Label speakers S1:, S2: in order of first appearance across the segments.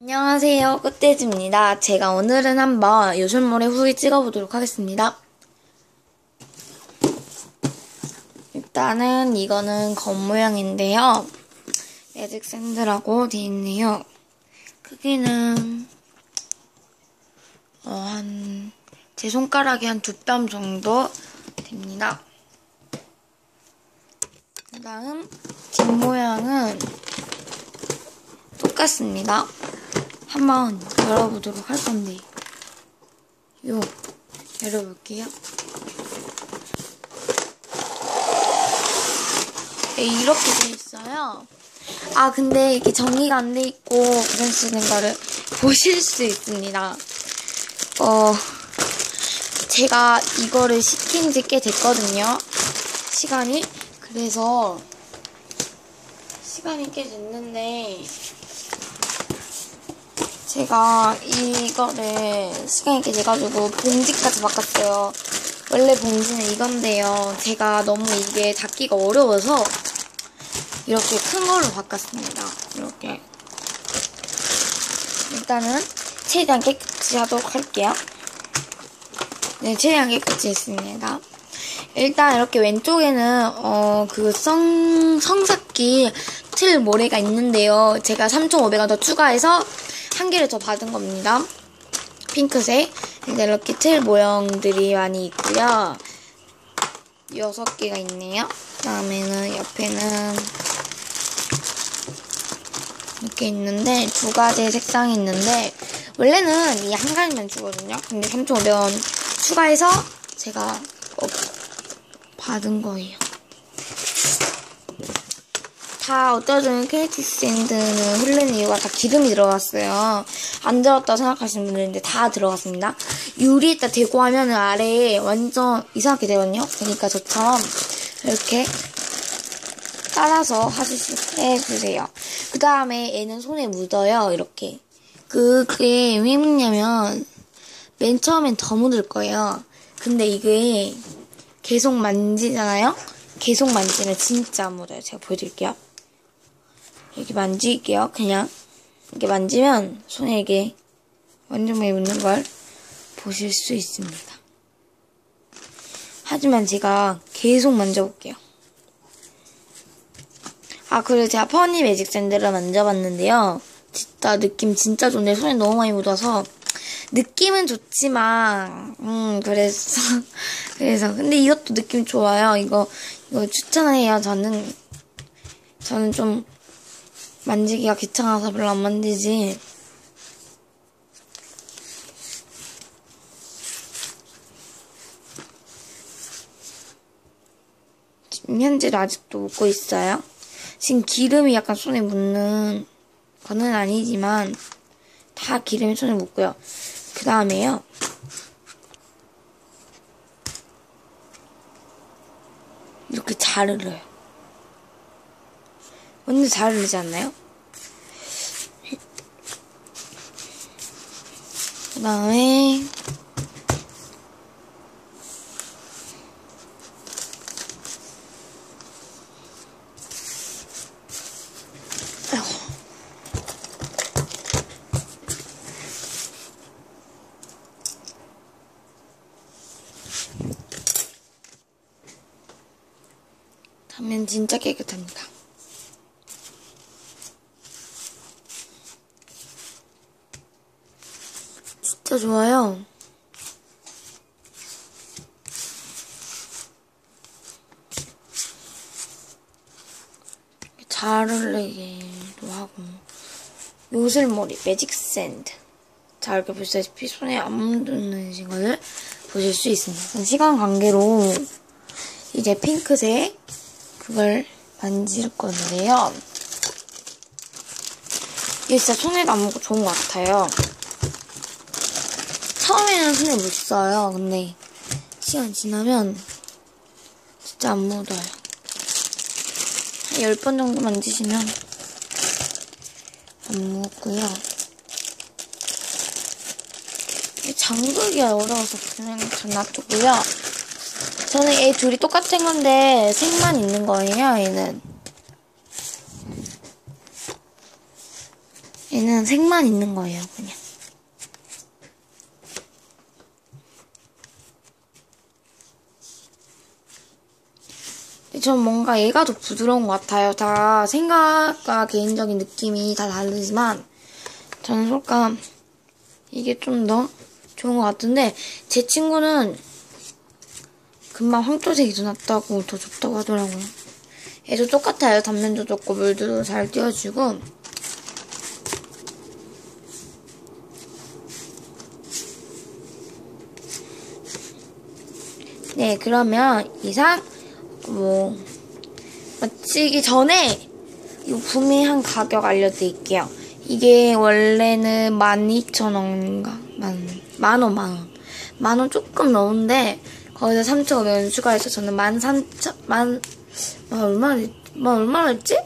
S1: 안녕하세요. 꽃돼지입니다. 제가 오늘은 한번 요술몰에 후기 찍어보도록 하겠습니다. 일단은 이거는 겉모양인데요. 매직 샌드라고 되어 있네요. 크기는 어, 한, 제 손가락이 한 두 뼘 정도 됩니다. 그 다음 뒷모양은 똑같습니다. 한번 열어보도록 할 건데, 요, 열어볼게요. 네, 이렇게 돼 있어요. 아, 근데 이게 정리가 안 돼 있고, 그러시는 거를 보실 수 있습니다. 어, 제가 이거를 시킨 지 꽤 됐거든요. 시간이. 그래서, 시간이 꽤 됐는데, 제가 이거를 시간이 꽤 돼가지고 봉지까지 바꿨어요. 원래 봉지는 이건데요. 제가 너무 이게 닫기가 어려워서 이렇게 큰 걸로 바꿨습니다. 이렇게. 일단은 최대한 깨끗이 하도록 할게요. 네, 최대한 깨끗이 했습니다. 일단 이렇게 왼쪽에는 어 그 성 성삭기 틀 모래가 있는데요. 제가 3,500원 더 추가해서 한 개를 더 받은 겁니다. 핑크색. 근데 이렇게 틀 모형들이 많이 있고요. 여섯 개가 있네요. 그 다음에는 옆에는 이렇게 있는데 두 가지의 색상이 있는데 원래는 이 한 가지만 주거든요. 근데 3,500원 추가해서 제가 어, 받은 거예요. 다 어쩌든 KT 샌드는 흐르는 이유가 다 기름이 들어갔어요. 안 들었다 생각하시는 분들인데 다 들어갔습니다. 유리에다 대고 하면은 아래에 완전 이상하게 되거든요. 그러니까 저처럼 이렇게 따라서 하시시 해주세요. 그 다음에 얘는 손에 묻어요. 이렇게. 그, 그게 왜 묻냐면 맨 처음엔 더 묻을 거예요. 근데 이게 계속 만지잖아요? 계속 만지면 진짜 묻어요. 제가 보여드릴게요. 이렇게 만질게요. 그냥 이렇게 만지면 손에 이게 완전 많이 묻는 걸 보실 수 있습니다. 하지만 제가 계속 만져볼게요. 아, 그리고 제가 퍼니 매직 샌드를 만져봤는데요. 진짜 느낌 진짜 좋은데 손에 너무 많이 묻어서 느낌은 좋지만 음 그래서 그래서 근데 이것도 느낌 좋아요. 이거 이거 추천해요. 저는 저는 좀 만지기가 귀찮아서 별로 안 만지지. 지금 현재도 아직도 묻고 있어요. 지금 기름이 약간 손에 묻는 거는 아니지만 다 기름이 손에 묻고요. 그 다음에요. 이렇게 잘 흘러요. 완전 잘 흐르지 않나요? 그 다음에 하면 진짜 깨끗합니다. 진짜 좋아요. 잘 흘리기도 하고 요술머리 매직 샌드 자 이렇게 보시다시피 손에 안 묻는 것을 보실 수 있습니다. 시간 관계로 이제 핑크색 그걸 만질 건데요. 이게 진짜 손에도 안 묻고 좋은 것 같아요. 처음에는 손에 묻어요. 근데 시간 지나면 진짜 안 묻어요. 한 10번 정도 만지시면 안 묻고요. 잠그기가 어려워서 그냥 전 놔두고요. 저는 얘 둘이 똑같은 건데 색만 있는 거예요, 얘는. 얘는 색만 있는 거예요, 그냥. 전 뭔가 얘가 더 부드러운 것 같아요. 다 생각과 개인적인 느낌이 다 다르지만 저는 솔감 이게 좀 더 좋은 것 같은데 제 친구는 금방 황토색이 더 낫다고 더 좋다고 하더라고요. 얘도 똑같아요. 단면도 좋고 물도 잘 띄워주고 네 그러면 이상 뭐 마치기 전에 이 구매한 가격 알려드릴게요. 이게 원래는 12,000원인가? 만, 만원, 만원. 만원 조금 넘은데, 거기서 3,500원 추가해서 저는 13,000, 만, 만, 얼마나, 만, 얼마나 했지?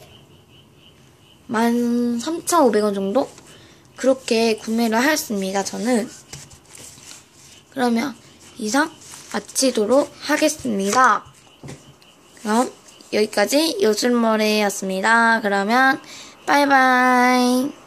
S1: 13,500원 정도? 그렇게 구매를 하였습니다, 저는. 그러면 이상 마치도록 하겠습니다. 그럼 여기까지 요술머리였습니다. 그러면 빠이빠이.